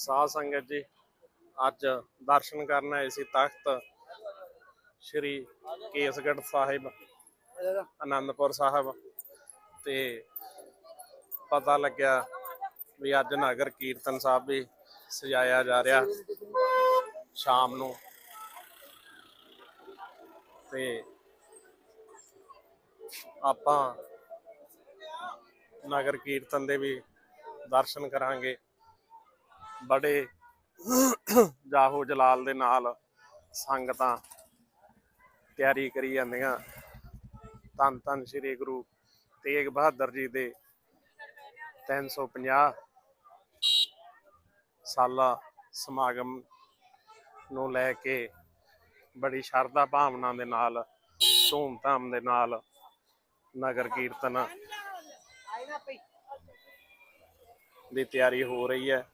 ਸਾਧ ਸੰਗਤ ਜੀ, ਅੱਜ ਦਰਸ਼ਨ ਕਰਨ ਆਏ ਸੀ ਤਖਤ ਸ਼੍ਰੀ ਕੇਸਗੜ੍ਹ ਸਾਹਿਬ ਆਨੰਦਪੁਰ ਸਾਹਿਬ ਤੇ ਪਤਾ ਲੱਗਿਆ ਵੀ ਅੱਜ ਨਗਰ ਕੀਰਤਨ ਸਾਹਿਬ ਵੀ ਸਜਾਇਆ ਜਾ ਰਿਹਾ ਸ਼ਾਮ ਨੂੰ। ਤੇ ਆਪਾਂ ਨਗਰ ਕੀਰਤਨ ਦੇ ਵੀ ਦਰਸ਼ਨ ਕਰਾਂਗੇ। ਬੜੇ ਜਾਹੋ ਜਲਾਲ ਦੇ ਨਾਲ ਸੰਗਤਾਂ ਤਿਆਰੀ ਕਰੀ ਜਾਂਦੀਆਂ। ਧੰਨ ਧੰਨ ਸ੍ਰੀ ਗੁਰੂ ਤੇਗ ਬਹਾਦਰ ਜੀ ਦੇ 350 ਸਾਲਾ ਸਮਾਗਮ ਨੂੰ ਲੈ ਕੇ ਬੜੀ ਸ਼ਰਧਾ ਭਾਵਨਾ ਦੇ ਨਾਲ ਧੂਮਧਾਮ ਦੇ ਨਾਲ ਨਗਰ ਕੀਰਤਨ ਦੀ ਤਿਆਰੀ ਹੋ ਰਹੀ ਹੈ।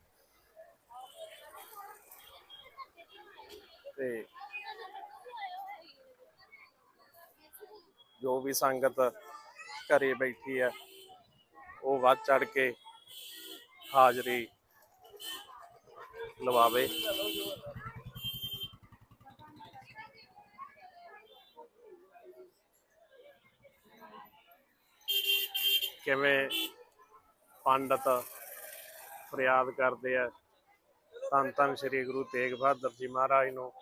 ਤੇ ਜੋ ਵੀ ਸੰਗਤ ਘਰੇ ਬੈਠੀ ਹੈ, ਉਹ ਵੱਧ ਚੜ ਕੇ ਹਾਜ਼ਰੀ ਲਵਾਵੇ। ਕਿਵੇਂ ਪੰਡਤ ਫਰਿਆਦ ਕਰਦੇ ਆ ਧੰਨ ਧੰਨ ਸ੍ਰੀ ਗੁਰੂ ਤੇਗ ਬਹਾਦਰ ਜੀ ਮਹਾਰਾਜ ਨੂੰ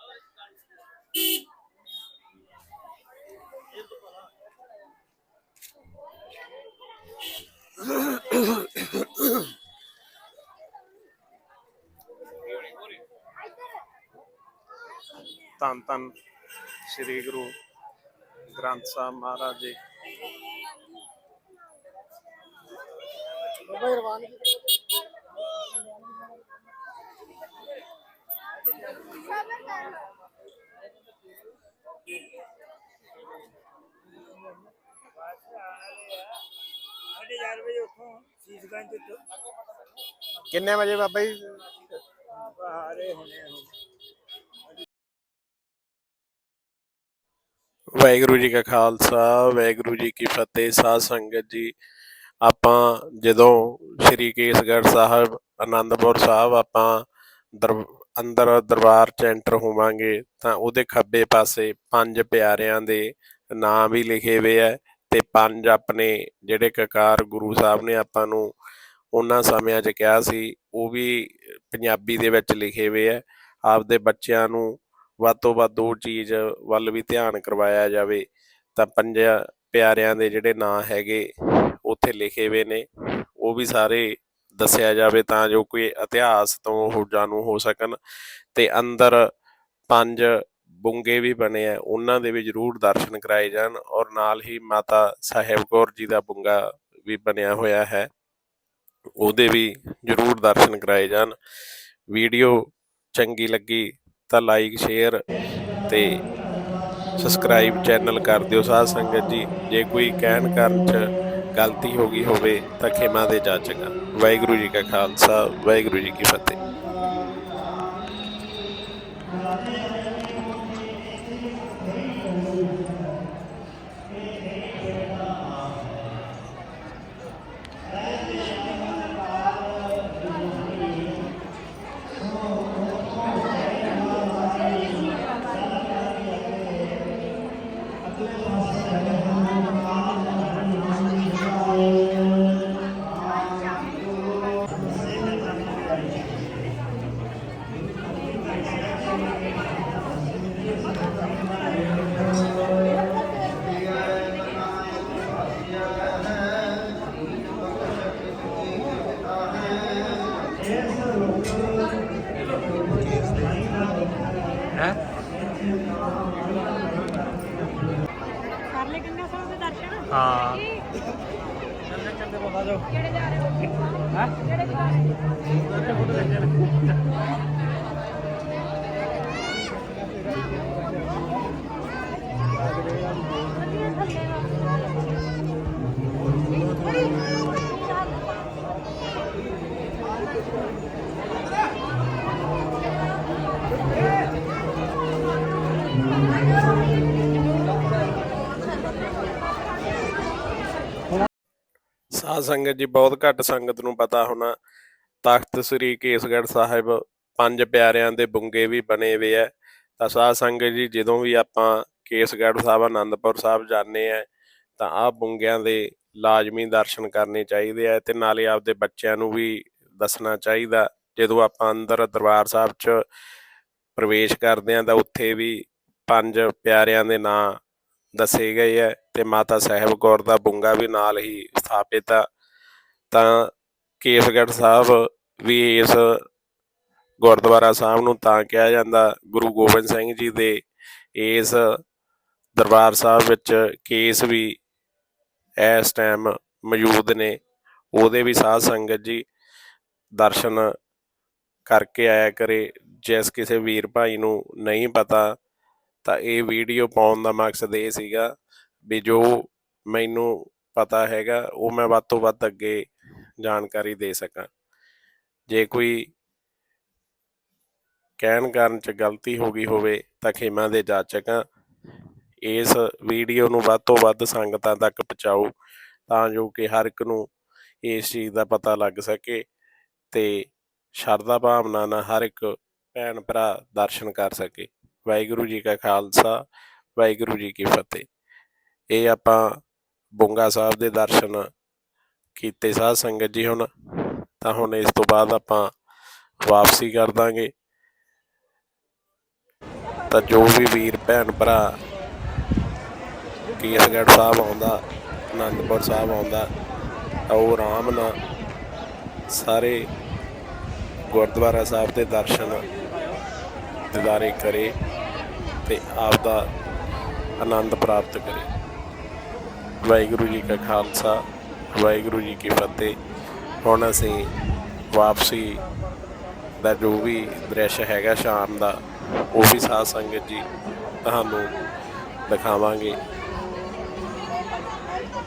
ਧੰਨ ਧੰਨ ਸ੍ਰੀ ਗੁਰੂ ਗ੍ਰੰਥ ਸਾਹਿਬ ਮਹਾਰਾਜ ਜੀ। ਸਾਢੇ ਚਾਰ ਵਜੇ ਉੱਥੋਂ ਸੀਸਗੰਜ ਤੋਂ। ਕਿੰਨੇ ਵਜੇ ਬਾਬਾ ਜੀ? ਬਾਹਰੇ ਹੋਣੇ ਵਾਹਿਗੁਰੂ ਜੀ ਕਾ ਖਾਲਸਾ ਵਾਹਿਗੁਰੂ ਜੀ ਕੀ ਫਤਿਹ ਸਾਧ ਸੰਗਤ ਜੀ। ਆਪਾਂ ਜਦੋਂ ਸ੍ਰੀ ਕੇਸਗੜ੍ਹ ਸਾਹਿਬ ਆਨੰਦਪੁਰ ਸਾਹਿਬ ਆਪਾਂ ਦਰ- ਅੰਦਰ ਦਰਬਾਰ ਚ ਐਂਟਰ ਹੋਵਾਂਗੇ ਤਾਂ ਉਹਦੇ ਖੱਬੇ ਪਾਸੇ ਪੰਜ ਪਿਆਰਿਆਂ ਦੇ ਨਾਮ ਵੀ ਲਿਖੇ ਹੋਏ ਆ। ਤੇ ਪੰਜ ਆਪਣੇ ਜਿਹੜੇ ਕਕਾਰ ਗੁਰੂ ਸਾਹਿਬ ਨੇ ਆਪਾਂ ਨੂੰ ਉਹਨਾਂ ਸਮਿਆਂ 'ਚ ਕਿਹਾ ਸੀ, ਉਹ ਵੀ ਪੰਜਾਬੀ ਦੇ ਵਿੱਚ ਲਿਖੇ ਹੋਏ ਆ। ਆਪਦੇ ਬੱਚਿਆਂ ਨੂੰ ਵੱਧ ਤੋਂ ਵੱਧ ਉਹ ਚੀਜ਼ ਵੱਲ ਵੀ ਧਿਆਨ ਕਰਵਾਇਆ ਜਾਵੇ, ਤਾਂ ਪੰਜ ਪਿਆਰਿਆਂ ਦੇ ਜਿਹੜੇ ਨਾਂ ਹੈਗੇ ਉੱਥੇ ਲਿਖੇ ਹੋਏ ਨੇ। ਉਹ ਵੀ ਸਾਰੇ ਦੱਸਿਆ ਜਾਵੇ ਤਾਂ ਜੋ ਕੋਈ ਇਤਿਹਾਸ ਤੋਂ ਉਹ ਜਾਣੂ ਹੋ ਸਕਣ। ਤੇ ਅੰਦਰ ਪੰਜ ਬੁੰਗੇ ਵੀ ਬਣੇ ਆ, ਉਹਨਾਂ ਦੇ ਵੀ ਜ਼ਰੂਰ ਦਰਸ਼ਨ ਕਰਾਏ ਜਾਣ ਔਰ ਨਾਲ ਹੀ ਮਾਤਾ ਸਾਹਿਬ ਕੌਰ ਜੀ ਦਾ ਬੁੰਗਾ ਵੀ ਬਣਿਆ ਹੋਇਆ ਹੈ, ਉਹਦੇ ਵੀ ਜ਼ਰੂਰ ਦਰਸ਼ਨ ਕਰਾਏ ਜਾਣ। ਵੀਡੀਓ ਚੰਗੀ ਲੱਗੀ ਤਾਂ ਲਾਈਕ, ਸ਼ੇਅਰ ਤੇ ਸਬਸਕ੍ਰਾਈਬ ਚੈਨਲ ਕਰ ਦਿਓ ਸਾਧ ਸੰਗਤ ਜੀ। ਜੇ ਕੋਈ ਕਹਿਣ ਕਰਨ ਚ ਗਲਤੀ ਹੋ ਗਈ ਹੋਵੇ ਤਾਂ ਖਿਮਾ ਦੇ ਜਾਚਗਾ ਵਾਹਿਗੁਰੂ ਜੀ ਕਾ ਖਾਲਸਾ, ਵਾਹਿਗੁਰੂ ਜੀ ਕੀ ਫਤਿਹ। ਕਰ ਲੈ ਗੰਗਾ ਸਾਹਿਬ ਦੇ ਦਰਸ਼ਨ ਹਾਂ। ਕਿਹੜੇ ਜਾ ਰਹੇ ਹੋ? ਹਾਂ? ਕਿਹੜੇ ਜਾ ਰਹੇ ਸਾਧ ਸੰਗਤ ਜੀ ਬਹੁਤ ਘੱਟ ਸੰਗਤ ਨੂੰ ਪਤਾ ਹੋਣਾ। ਤਖਤ ਸ੍ਰੀ ਕੇਸਗੜ੍ਹ ਸਾਹਿਬ ਪੰਜ ਪਿਆਰਿਆਂ ਦੇ ਬੁੰਗੇ ਵੀ ਬਣੇ ਹੋਏ ਆ ਤਾਂ ਸਾਧ ਸੰਗਤ ਜੀ, ਜਦੋਂ ਵੀ ਆਪਾਂ ਕੇਸਗੜ੍ਹ ਸਾਹਿਬ ਆਨੰਦਪੁਰ ਸਾਹਿਬ ਜਾਂਦੇ ਆ ਤਾਂ ਆਹ ਬੁੰਗਿਆਂ ਦੇ ਲਾਜ਼ਮੀ ਦਰਸ਼ਨ ਕਰਨੇ ਚਾਹੀਦੇ ਆ ਤੇ ਨਾਲੇ ਆਪਦੇ ਬੱਚਿਆਂ ਨੂੰ ਵੀ ਦੱਸਣਾ ਚਾਹੀਦਾ। ਜਦੋਂ ਆਪਾਂ ਅੰਦਰ ਦਰਬਾਰ ਸਾਹਿਬ 'ਚ ਪ੍ਰਵੇਸ਼ ਕਰਦੇ ਆ, ਤਾਂ ਉੱਥੇ ਵੀ ਪੰਜ ਪਿਆਰਿਆਂ ਦੇ ਨਾਂ ਦੱਸੇ ਗਏ ਆ ਤੇ ਮਾਤਾ ਸਾਹਿਬ ਕੌਰ ਦਾ ਬੁੰਗਾ ਵੀ ਨਾਲ ਹੀ ਸਥਾਪਿਤ ਆ। ਤਾਂ ਕੇਸਗੜ੍ਹ ਸਾਹਿਬ ਵੀ ਇਸ ਗੁਰਦੁਆਰਾ ਸਾਹਿਬ ਨੂੰ ਤਾਂ ਕਿਹਾ ਜਾਂਦਾ, ਗੁਰੂ ਗੋਬਿੰਦ ਸਿੰਘ ਜੀ ਦੇ ਇਸ ਦਰਬਾਰ ਸਾਹਿਬ ਵਿੱਚ ਕੇਸ ਵੀ ਇਸ ਟਾਈਮ ਮੌਜੂਦ ਨੇ। ਉਹਦੇ ਵੀ ਸਾਧ ਸੰਗਤ ਜੀ ਦਰਸ਼ਨ ਕਰਕੇ ਆਇਆ ਕਰੇ। ਜਿਸ ਕਿਸੇ ਵੀਰ ਭਾਈ ਨੂੰ ਨਹੀਂ ਪਤਾ, ਤਾਂ ਇਹ ਵੀਡੀਓ ਪਾਉਣ ਦਾ ਮਕਸਦ ਇਹ ਸੀਗਾ ਵੀ ਜੋ ਮੈਨੂੰ ਪਤਾ ਹੈਗਾ, ਉਹ ਮੈਂ ਵੱਧ ਤੋਂ ਵੱਧ ਅੱਗੇ ਜਾਣਕਾਰੀ ਦੇ ਸਕਾਂ। ਜੇ ਕੋਈ ਕਹਿਣ ਕਰਨ ਚ ਗਲਤੀ ਹੋ ਗਈ ਹੋਵੇ ਤਾਂ ਖੇਮਾ ਦੇ ਜਾਚਕਾਂ ਇਸ ਵੀਡੀਓ ਨੂੰ ਵੱਧ ਤੋਂ ਵੱਧ ਸੰਗਤਾਂ ਤੱਕ ਪਹੁੰਚਾਓ ਤਾਂ ਜੋ ਕਿ ਹਰ ਇੱਕ ਨੂੰ ਇਸ ਚੀਜ਼ ਦਾ ਪਤਾ ਲੱਗ ਸਕੇ ਤੇ ਸ਼ਰਧਾ ਭਾਵਨਾ ਨਾਲ ਹਰ ਇੱਕ ਭੈਣ ਭਰਾ ਦਰਸ਼ਨ ਕਰ ਸਕੇ। ਵਾਹਿਗੁਰੂ ਜੀ ਕਾ ਖਾਲਸਾ, ਵਾਹਿਗੁਰੂ ਜੀ ਕੀ ਫਤਿਹ। ਇਹ ਆਪਾਂ ਬੁੰਗਾ ਸਾਹਿਬ ਦੇ ਦਰਸ਼ਨ ਕੀਤੇ ਸਾਧ ਸੰਗਤ ਜੀ ਹੁਣ, ਤਾਂ ਹੁਣ ਇਸ ਤੋਂ ਬਾਅਦ ਆਪਾਂ ਵਾਪਸੀ ਕਰ ਦਾਂਗੇ। ਤਾਂ ਜੋ ਵੀ ਵੀਰ, ਭੈਣ, ਭਰਾ ਕੇਸਗੜ੍ਹ ਸਾਹਿਬ ਆਉਂਦਾ, ਅਨੰਦਪੁਰ ਸਾਹਿਬ ਆਉਂਦਾ, ਤਾਂ ਉਹ ਆਰਾਮ ਨਾਲ ਸਾਰੇ ਗੁਰਦੁਆਰਾ ਸਾਹਿਬ ਦੇ ਦਰਸ਼ਨ ਦਿਦਾਰੇ ਕਰੇ ਤੇ ਆਪ ਦਾ ਆਨੰਦ ਪ੍ਰਾਪਤ ਕਰੇ। ਵਾਹਿਗੁਰੂ ਜੀ ਕਾ ਖਾਲਸਾ, ਵਾਹਿਗੁਰੂ ਜੀ ਕੀ ਫਤਿਹ। ਹੁਣ ਅਸੀਂ ਵਾਪਸੀ ਦਾ ਜੋ ਵੀ ਦ੍ਰਿਸ਼ ਹੈਗਾ ਸ਼ਾਮ ਦਾ, ਉਹ ਵੀ ਸਾਧ ਸੰਗਤ ਜੀ ਤੁਹਾਨੂੰ ਦਿਖਾਵਾਂਗੇ।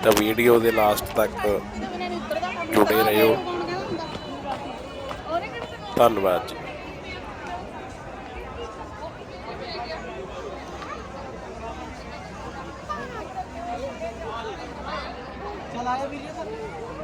ਤਾਂ ਵੀਡੀਓ ਦੇ ਲਾਸਟ ਤੱਕ ਜੁੜੇ ਰਹੋ। ਧੰਨਵਾਦ ਜੀ। ਲਾਇਆ ਵੀਡੀਓ ਸਰ?